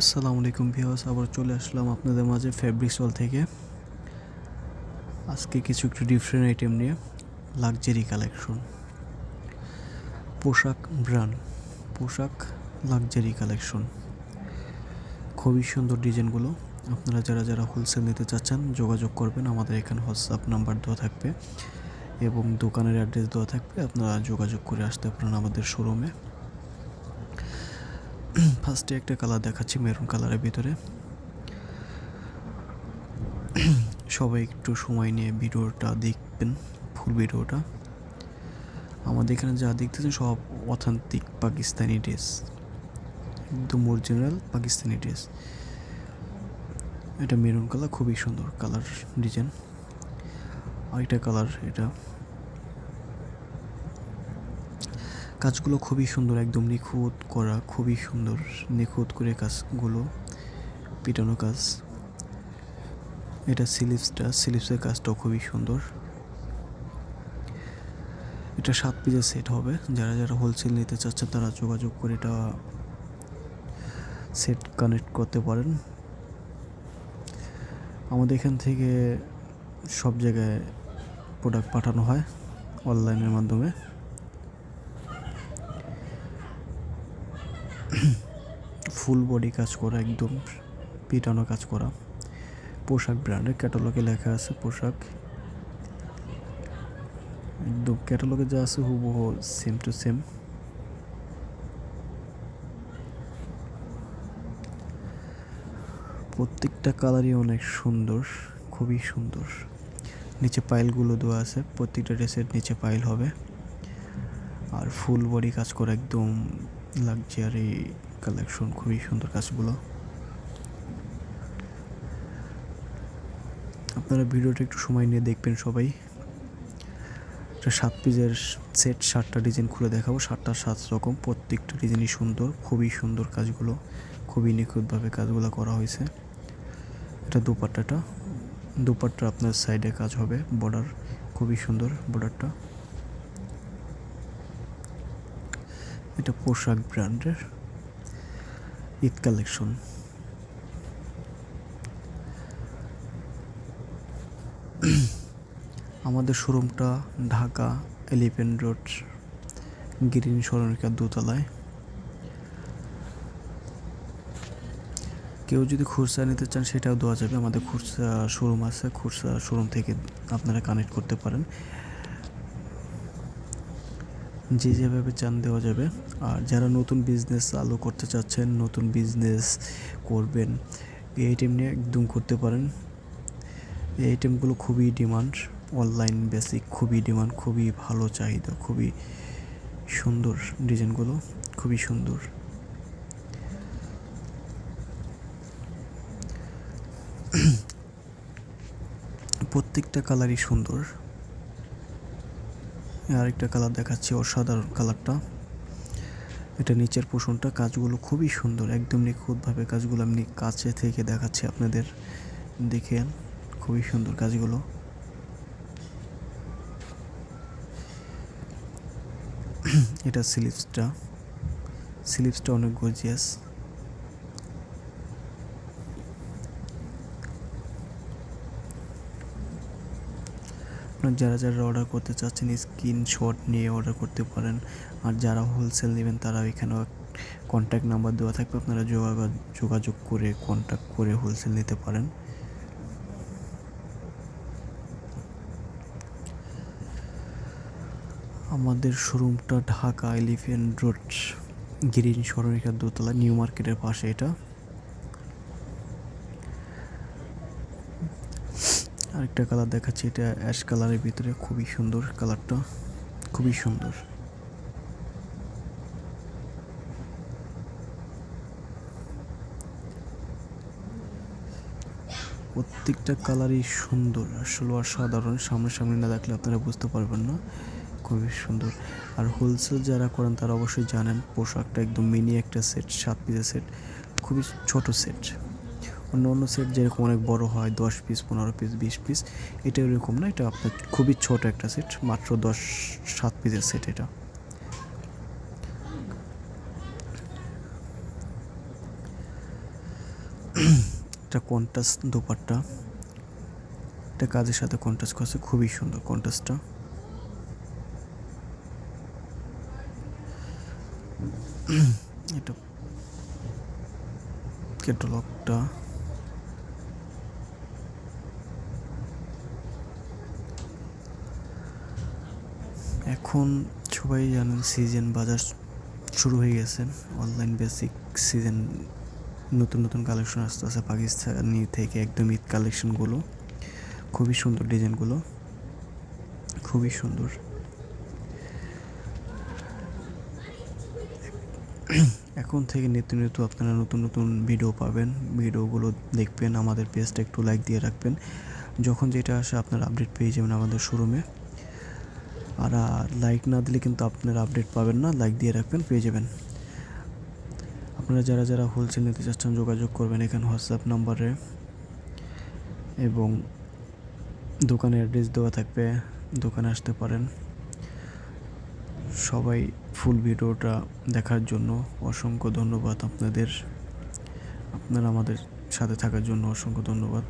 আসসালামু আলাইকুম ভিউয়ার্স, আবার চলে আসলাম আপনাদের মাঝে ফ্যাব্রিক স্টল থেকে। আজকে কিছু একটু ডিফারেন্ট আইটেম নিয়ে লাক্সারি কালেকশন পোশাক ব্র্যান্ড পোশাক লাক্সারি কালেকশন খুবই সুন্দর ডিজাইনগুলো আপনারা যারা যারা হোলসেল নিতে চাচ্ছেন, যোগাযোগ করবেন। আমাদের এখানে হোয়াটসঅ্যাপ নাম্বার দেওয়া থাকবে এবং দোকানের অ্যাড্রেস দেওয়া থাকবে। আপনারা যোগাযোগ করে আসতে পারেন আমাদের শোরুমে ফার্স্টে একটা কালার দেখাচ্ছি মেরুন কালারের ভিতরে। সবাই একটু সময় নিয়ে ভিডিওটা দেখবেন ফুল ভিডিওটা। আমাদের এখানে যা দেখতেছেন সব অথেন্টিক পাকিস্তানি ড্রেস একদম অরিজিনাল পাকিস্তানি ড্রেস এটা মেরুন কালার খুবই সুন্দর কালার ডিজাইন আরেকটা কালার এটা কাজগুলো খুবই সুন্দর, একদম নিখুঁত করা, খুবই সুন্দর, নিখুঁত করে কাজগুলো, পিটানো কাজ। এটা সিলিপসটা সিলিপসের কাজটাও খুবই সুন্দর। এটা সাত পিসের সেট হবে। যারা যারা হোলসেল নিতে চাচ্ছে তারা যোগাযোগ করে এটা সেট কানেক্ট করতে পারেন। আমাদের এখান থেকে সব জায়গায় প্রোডাক্ট পাঠানো হয় অনলাইনের মাধ্যমে। ফুল বডি কাজ করা, একদম পিটানো কাজ করা। পোশাক ব্র্যান্ডের ক্যাটালগে লেখা আছে পোশাক। একদম ক্যাটালগে যা আছে হুবহু সেম টু সেম প্রত্যেকটা কালারই অনেক সুন্দর, খুবই সুন্দর। নিচে পাইলগুলো দেওয়া আছে, প্রত্যেকটা ড্রেসের নিচে পাইল হবে। আর ফুল বডি কাজ করা একদম লাক্সারি কালেকশন খুবই সুন্দর কাজগুলো। আপনারা ভিডিওটা একটু সময় নিয়ে দেখবেন সবাই। এটা সাত পিসের সেট সাতটা ডিজাইন খুলে দেখাবো। সাতটা সাত রকম, প্রত্যেকটা ডিজাইনই সুন্দর, খুবই সুন্দর কাজগুলো, খুবই নিখুঁতভাবে কাজগুলো করা হয়েছে। এটা দুপাট্টাটা, দুপাট্টা আপনার সাইডে কাজ হবে বর্ডার খুবই সুন্দর বর্ডারটা এটা পোশাক ব্র্যান্ডের ঈদ কালেকশন আমাদের শোরুমটা ঢাকা এলিফেন্ট রোড, গ্রিন সরণিকার দোতলায়। কেউ যদি খুচরা নিতে চান সেটাও দেওয়া যাবে। আমাদের খুচরা শোরুম আছে, খুচরা শোরুম থেকে আপনারা কানেক্ট করতে পারেন। যে যেভাবে চান দেওয়া যাবে। আর যারা নতুন বিজনেস চালু করতে চাচ্ছেন, নতুন বিজনেস করবেন, এই আইটেম নিয়ে একদম করতে পারেন। এই আইটেমগুলো খুবই ডিমান্ড অনলাইন বেসিক খুবই ডিমান্ড খুবই ভালো চাহিদা, খুবই সুন্দর ডিজাইনগুলো খুবই সুন্দর। প্রত্যেকটা কালারই সুন্দর। আরেকটা কালার দেখাচ্ছি, অসাধারণ কালারটা এটা নিচের পোষণটা কাজগুলো খুবই সুন্দর, একদম নিখুঁতভাবে কাজগুলো আমি কাছে থেকে দেখাচ্ছি আপনাদের। দেখেন খুবই সুন্দর কাজগুলো। এটা স্লিপসটা স্লিপসটা অনেক গর্জিয়াস আপনার যারা যারা অর্ডার করতে চাচ্ছেন স্ক্রিনশট নিয়ে অর্ডার করতে পারেন। আর যারা হোলসেল নেবেন তারা এখানে কন্ট্যাক্ট নাম্বার দেওয়া থাকবে। আপনারা যোগাযোগ যোগাযোগ করে কন্ট্যাক্ট করে হোলসেল নিতে পারেন। আমাদের শোরুমটা ঢাকা এলিফেন্ট রোড গ্রিন সরণিকার দোতলা, নিউ মার্কেটের পাশে এটা। আরেকটা কালার দেখাচ্ছি, এটা অ্যাশ কালারের ভিতরে খুবই সুন্দর কালারটা খুবই সুন্দর। প্রত্যেকটা কালারই সুন্দর, আসলে অসাধারণ সামনাসামনি না দেখলে আপনারা বুঝতে পারবেন না, খুবই সুন্দর। আর হোলসেল যারা করেন তারা অবশ্যই জানেন, পোশাকটা একদম মিনি একটা সেট সাত পিসের সেট খুবই ছোট সেট অন্য অন্য সেট যেরকম অনেক বড় হয়, দশ পিস পনেরো পিস বিশ পিস এটা এরকম না, এটা আপনার খুবই ছোট একটা সেট মাত্র দশ, সাত পিসের সেট এটা। এটা কন্টাস দোপাট্টা। এটা কাজের সাথে কন্টাস্ট করছে, খুবই সুন্দর কন্টাস্টটা এটা ক্যাটালগটা এখন সবাই জানেন সিজন বাজার শুরু হয়ে গেছে। অনলাইন বেসিক সিজন নতুন নতুন কালেকশন আসতে আসতে পাকিস্তানি থেকে একদম ঈদ কালেকশনগুলো খুবই সুন্দর ডিজাইনগুলো খুবই সুন্দর। এখন থেকে নিত্য নিত্য আপনারা নতুন নতুন ভিডিও পাবেন। ভিডিওগুলো দেখবেন, আমাদের পেজটা একটু লাইক দিয়ে রাখবেন। যখন যেটা আসে আপনারা আপডেট পেয়ে যাবেন আমাদের শোরুমে আর লাইক না দিলে কিন্তু আপনারা আপডেট পাবেন না লাইক দিয়ে রাখবেন, পেয়ে যাবেন। আপনারা যারা যারা হোলসেল নিতে চাচ্ছেন, যোগাযোগ করবেন এখানে হোয়াটসঅ্যাপ নাম্বারে এবং দোকানের অ্যাড্রেস দেওয়া থাকবে, দোকানে আসতে পারেন। সবাই ফুল ভিডিওটা দেখার জন্য অসংখ্য ধন্যবাদ আপনাদের। আপনারা আমাদের সাথে থাকার জন্য অসংখ্য ধন্যবাদ।